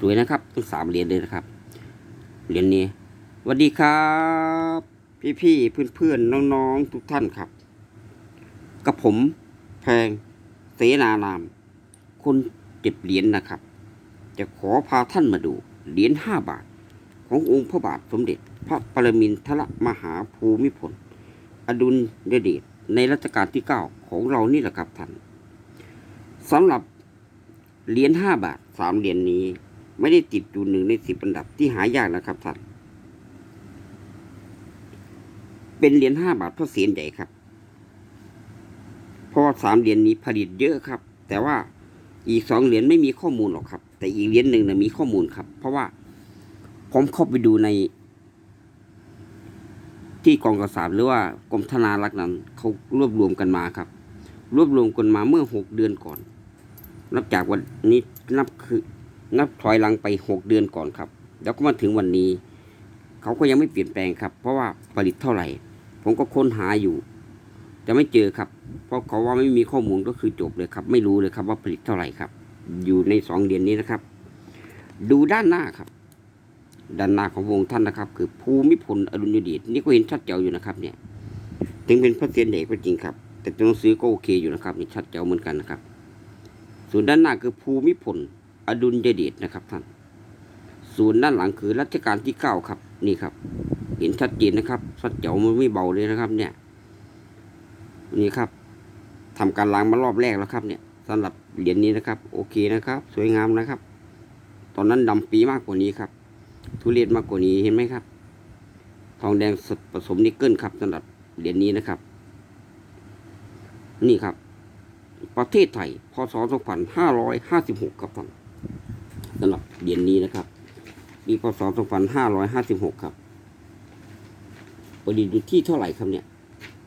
สวยนะครับทั้งสามเหรียญเลยนะครับเหรียญนี้สวัสดีครับ พี่พี่เพื่อนเพื่อนๆน้องๆทุกท่านครับกับผมแพงเสนานาม คนเก็บเหรียญนะครับ จะขอพาท่านมาดูเหรียญห้าบาท ขององค์พระบาทสมเด็จ พระปรมินทรมหาภูมิพลอดุลยเดชในรัชกาลที่เก้าของเรานี่แหละครับท่านสำหรับเหรียญห้าบาทสามเหรียญนี้ ไม่ได้ติดอยู่หนึ่งในสิบอันดับที่หายากนะครับท่านเป็นเหรียญห้าบาทพระเศียรใหญ่ครับ เพราะว่าสามเหรียญนี้ผลิตเยอะครับ แต่ว่าอีกสองเหรียญไม่มีข้อมูลหรอกครับ แต่อีกเหรียญหนึ่งนะมีข้อมูลครับ เพราะว่าผมเข้าไปดูใน ที่กองกษาบหรือว่ากรมธนารักษ์นั้นเขารวบรวมกันมาครับ รวบรวมกันมาเมื่อหกเดือนก่อน นับจากวันนี้นับคือ นับถอยหลังไปหกเดือนก่อนครับ แล้วก็มาถึงวันนี้ เขาก็ยังไม่เปลี่ยนแปลงครับ เพราะว่าผลิตเท่าไหร่ ผมก็ค้นหาอยู่แต่ไม่เจอครับ เพราะเขาว่าไม่มีข้อมูลก็คือจบเลยครับ ไม่รู้เลยครับว่าผลิตเท่าไหร่ครับ อยู่ในสองเดือนนี้นะครับ ดูด้านหน้าครับ ด้านหน้าของวงท่านนะครับ คือภูมิพลอดุลยเดชนี่ก็เห็นชัดเจ๋วอยู่นะครับ เนี่ย ถึงเป็นพระเศียรใหญ่ก็จริงครับ แต่ตัวหนังสือก็โอเคอยู่นะครับนี่ชัดเจ๋วเหมือนกันนะครับ ส่วนด้านหน้าคือภูมิพล อดุลยเดชนะครับท่านส่วนด้านหลังคือรัชกาลที่เก้าครับ นี่ครับ เห็นชัดเจนนะครับชัดเจ๋วมันไม่เบาเลยนะครับ เนี่ย นี่ครับทำการล้างมารอบแรกแล้วครับ เนี่ยสำหรับเหรียญนี้นะครับ โอเคนะครับ สวยงามนะครับ ตอนนั้นดำปีมากกว่านี้ครับ ทุเรียนมากกว่านี้เห็นไหมครับ ทองแดงสดผสมนิกเกิลครับสำหรับเหรียญนี้นะครับ นี่ครับ ประเทศไทย พศ 2556 ครับท่าน สำหรับเยญนี้นะครับปีพศ2556 ครับผลิตอยู่ที่เท่าไหร่ครับเนี่ย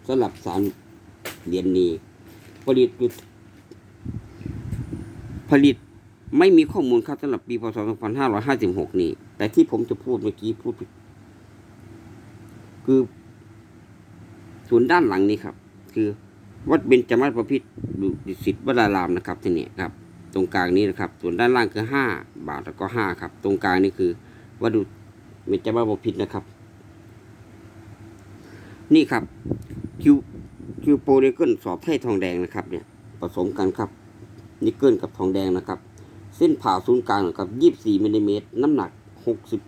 สำหรับสารเยญนี้ผลิตอยู่ผลิตไม่มีข้อมูลครับสำหรับปีพศ2556 นี้แต่ที่ผมจะพูดเมื่อกี้พูดคือส่วนด้านหลังนี้ครับ คือวัดเบญจมาศประพิตรดุสิตวรารามนะครับที่นี่ครับ ตรงกลางนี้นะครับ ส่วนด้านล่างคือห้าบาทแล้วก็ห้าครับ ตรงกลางนี่คือวัดดุเบญจมาศประพิตรนะครับ นี่ครับคิวคิวโปรนิเกิลสอบไทยทองแดงนะครับ เนี่ยผสมกันครับนิกเกิลกับทองแดงนะครับ เส้นผ่าศูนย์กลางกับยี่สี่มิลลิเมตรน้ำหนักหกสิบ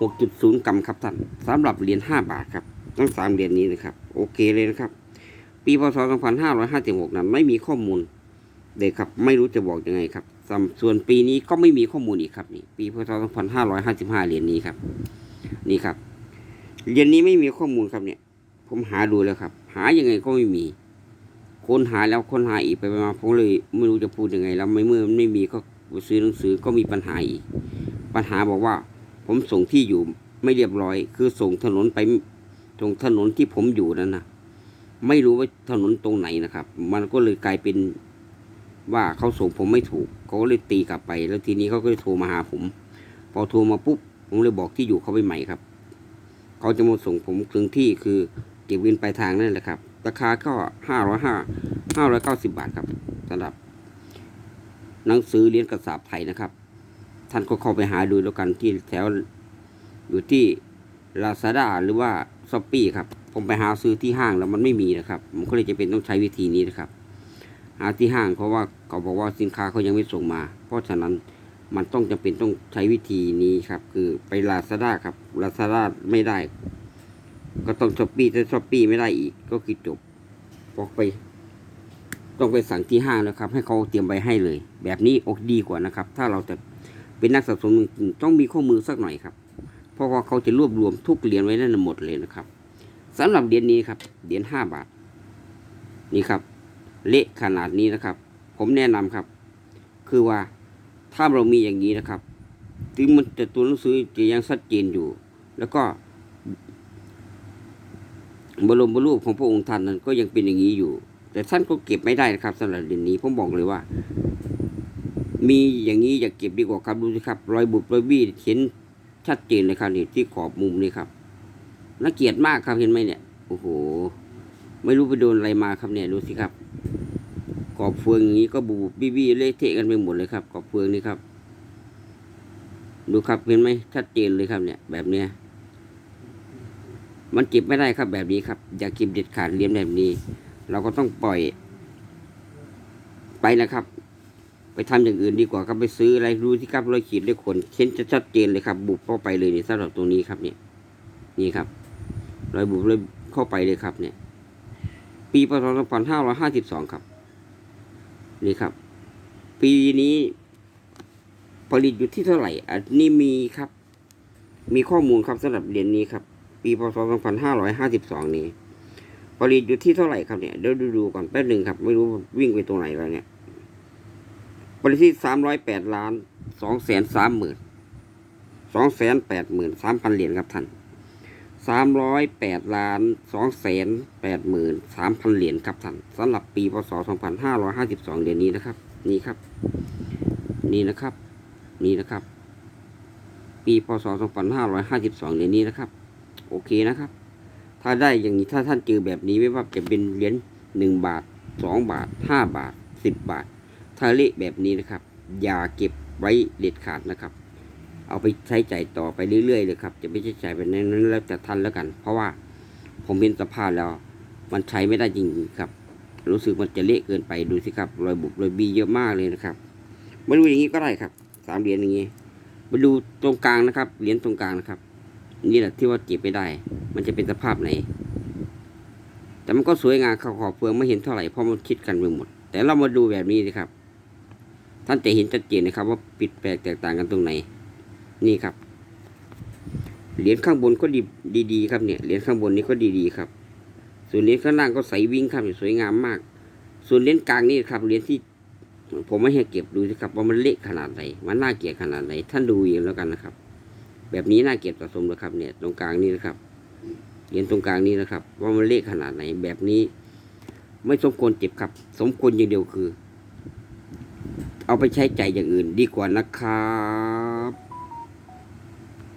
หกจุดศูนย์กรัมครับท่านสำหรับเหรียญห้าบาทครับทั้งสามเหรียญนี้นะครับ โอเคเลยนะครับ ปีพศ2556นั้นไม่มีข้อมูล เลยครับ ไม่รู้จะบอกยังไงครับส่วนปีนี้ก็ไม่มีข้อมูลอีกครับนี่ปีพศ2555เหรียญนี้ครับ นี่ครับเหรียญนี้ไม่มีข้อมูลครับเนี่ย ผมหาดูแล้วครับ หายังไงก็ไม่มีค้นหาแล้วค้นหาอีกไปมาผมเลย ไม่รู้จะพูดยังไง แล้วไม่เมื่อมันไม่มีก็ซื้อหนังสือก็มีปัญหาอีก ปัญหาบอกว่า ผมส่งที่อยู่ไม่เรียบร้อย คือส่งถนนไปตรงถนนที่ผมอยู่นั่นนะไม่รู้ว่าถนนตรงไหนนะครับ มันก็เลยกลายเป็น ว่าเขาส่งผมไม่ถูกเขาก็เลยตีกลับไป แล้วทีนี้เขาก็เลยโทรมาหาผม พอโทรมาปุ๊บผมเลยบอกที่อยู่เขาไปใหม่ครับเขาจะมาส่งผมถึงที่คือเก็บเงินปลายทางนั่นแหละครับ ราคาก็ห้าร้อยห้าห้าร้อยเก้าสิบบาทครับสำหรับ หนังสือเรียนกระสาบไทยนะครับ ท่านก็เข้าไปหาดูแล้วกันที่แถวอยู่ที่ลาซาด้าหรือว่าซอปปี้ครับ ผมไปหาซื้อที่ห้างแล้วมันไม่มีนะครับ ผมก็เลยจะเป็นต้องใช้วิธีนี้นะครับ หาที่ห้างเพราะว่าเขาบอกว่าสินค้าเขายังไม่ส่งมา เพราะฉะนั้นมันต้องจำเป็นต้องใช้วิธีนี้ครับ คือไปลาซาด้าครับลาซาด้าไม่ได้ ก็ต้องช้อปปี้ถ้าช้อปปี้ไม่ได้อีกก็คือจบบอกไป ต้องไปสั่งที่ห้างนะครับ ให้เขาเตรียมไปให้เลย แบบนี้อกดีกว่านะครับ ถ้าเราจะเป็นนักสะสมจริงต้องมีข้อมือสักหน่อยครับ เพราะว่าเขาจะรวบรวมทุกเหรียญไว้นั่นหมดเลยนะครับสำหรับเหรียญนี้ครับเหรียญห้าบาท นี่ครับ เละขนาดนี้นะครับ ผมแนะนำครับ คือว่าถ้าเรามีอย่างนี้นะครับ ถึงมันจะตัวหนังสือจะยังชัดเจนอยู่ แล้วก็บรมบรูปของพระองค์ท่านนั้นก็ยังเป็นอย่างนี้อยู่ แต่ท่านก็เก็บไม่ได้นะครับสำหรับเหรียญนี้ผมบอกเลยว่า มีอย่างนี้อย่าเก็บดีกว่าครับดูสิครับ รอยบุบรอยบี้เห็นชัดเจนเลยครับนี่ที่ขอบมุมนี่ครับน่าเกลียดมากครับเห็นไหมเนี่ยโอ้โห ไม่รู้ไปโดนอะไรมาครับเนี่ยดูสิครับ ขอบเฟืองอย่างนี้ก็บุบบี้บี้เละเทะกันไปหมดเลยครับขอบเฟืองนี่ครับ ดูครับเห็นไหมชัดเจนเลยครับเนี่ย แบบเนี้ยมันเก็บไม่ได้ครับแบบนี้ครับ อย่าเก็บเด็ดขาดเหรียญแบบนี้ เราก็ต้องปล่อย ไปนะครับ ไปทำอย่างอื่นดีกว่าครับไปซื้ออะไรรู้ที่ครับรอยขีดด้วยขนเช่นจะชัดเจนเลยครับ บุบเข้าไปเลยนี่สำหรับตัวนี้ครับเนี่ยนี่ครับรอยบุบเลยเข้าไปเลยครับ เนี่ย ปีพศ2552 ครับ นี่ครับ ปีนี้ผลิตอยู่ที่เท่าไหร่ อันนี้มีครับ มีข้อมูลครับสำหรับเหรียญนี้ครับ ปีพศ 2552 นี้ผลิตอยู่ที่เท่าไหร่ครับเนี่ยเดี๋ยวดูดูก่อนแป๊บหนึ่งครับ ไม่รู้วิ่งไปตรงไหนแล้วเนี่ยผลิตที่308ล้าน2 3 0 0 0 0 2 8 3 0 0 0เหรียญครับท่าน 308ล้าน2 8 3 0 0 0เหรียญครับท่านสำหรับปีพศ2552เดือนนี้นะครับ นี่ครับ นี่นะครับ นี่นะครับ ปีพศ2552เดือนนี้นะครับ โอเคนะครับ ถ้าได้อย่างนี้ถ้าท่านเจอแบบนี้ไม่ว่าจะเป็นเหรียญหนึ่งบาทสองบาทห้าบาทสิบบาทถ้าเละแบบนี้นะครับ อย่าเก็บไว้เด็ดขาดนะครับ เอาไปใช้จ่ายต่อไปเรื่อยๆเลยครับ จะไม่ใช้จ่ายไปนั้นแล้วจะทันแล้วกัน เพราะว่าผมเห็นสภาพแล้ว มันใช้ไม่ได้จริงๆครับ รู้สึกมันจะเละเกินไปดูสิครับรอยบุบรอยบีเยอะมากเลยนะครับมาดูอย่างนี้ก็ได้ครับสามเหรียญอย่างนี้มาดูตรงกลางนะครับเหรียญตรงกลางนะครับ นี่แหละที่ว่าเก็บไม่ได้ มันจะเป็นสภาพไหน แต่มันก็สวยงามขอบขอบเฟืองไม่เห็นเท่าไหร่เพราะมันคิดกันไปหมด แต่เรามาดูแบบนี้นะครับ ท่านจะเห็นชัดเจนนะครับ ว่าปิดแปลกแตกต่างกันตรงไหน นี่ครับ เหรียญข้างบนก็ดีดีๆครับเนี่ย เหรียญข้างบนนี้ก็ดีๆครับ ส่วนเหรียญข้างล่างก็ใสวิ่งครับสวยงามมาก ส่วนเหรียญกลางนี่ครับ เหรียญที่ ผมไม่ให้เก็บดูสิครับว่ามันเละขนาดไหน มันน่าเกลียดขนาดไหน ท่านดูเองแล้วกันนะครับ แบบนี้น่าเก็บสะสมนะครับเนี่ย ตรงกลางนี่นะครับ เหรียญตรงกลางนี้นะครับ ว่ามันเละขนาดไหน แบบนี้ ไม่สมควรเจ็บครับ สมควรอย่างเดียวคือ เอาไปใช้ใจอย่างอื่นดีกว่านะครับ